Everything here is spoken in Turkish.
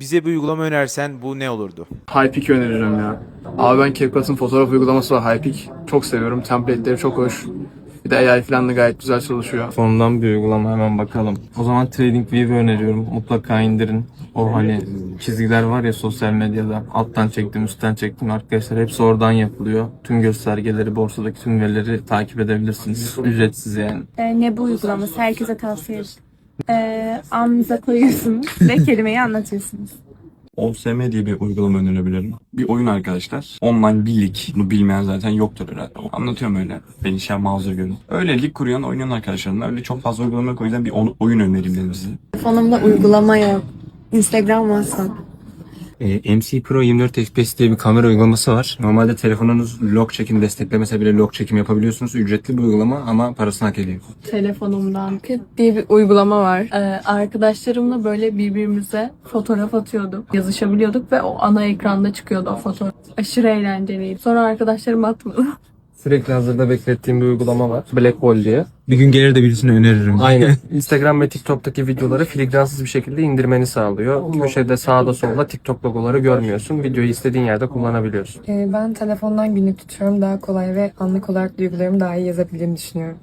Bize bir uygulama önersen bu ne olurdu? Hypik öneririm ya. Abi ben CapCut'ın fotoğraf uygulaması var Hypik. Çok seviyorum. Template'leri çok hoş. Bir de AI falan da gayet güzel çalışıyor. Sondan bir uygulama hemen bakalım. O zaman TradingView öneriyorum. Mutlaka indirin. O hani çizgiler var ya sosyal medyada. Alttan çektim, üstten çektim arkadaşlar. Hepsi oradan yapılıyor. Tüm göstergeleri, borsadaki tüm verileri takip edebilirsiniz. Ücretsiz yani. Ee, ne bu uygulaması? Herkese tavsiye ederim. Ee, anınıza koyuyorsunuz ve kelimeyi anlatıyorsunuz. OSM diye bir uygulama önerebilirim. Bir oyun arkadaşlar. Online bir lig. Bunu bilmeyen zaten yoktur herhalde. Anlatıyorum öyle. Beni şey mazur görün. Öyle lig kuruyan oynayan arkadaşlarımla öyle çok fazla uygulama yok. O yüzden bir oyun önereyim dedim size. Telefonumda uygulama yok. Instagram, WhatsApp. Ee, MC Pro 24 FPS diye bir kamera uygulaması var. Normalde telefonunuz log çekim desteklemese bile log çekim yapabiliyorsunuz. Ücretli bir uygulama ama parasını hak ediyor. telefonumdan diye bir uygulama var. Ee, arkadaşlarımla böyle birbirimize fotoğraf atıyorduk. Yazışabiliyorduk ve o ana ekranda çıkıyordu o fotoğraf. Aşırı eğlenceliydi. Sonra arkadaşlarım atmadı. Sürekli hazırda beklettiğim bir uygulama var. Black Hole diye. Bir gün gelir de birisine öneririm. Aynen. Instagram ve TikTok'taki videoları filigransız bir şekilde indirmeni sağlıyor. Köşede sağda solda TikTok logoları görmüyorsun. Videoyu istediğin yerde kullanabiliyorsun. Ee, ben telefondan günlük tutuyorum. Daha kolay ve anlık olarak duygularımı daha iyi yazabildiğimi düşünüyorum.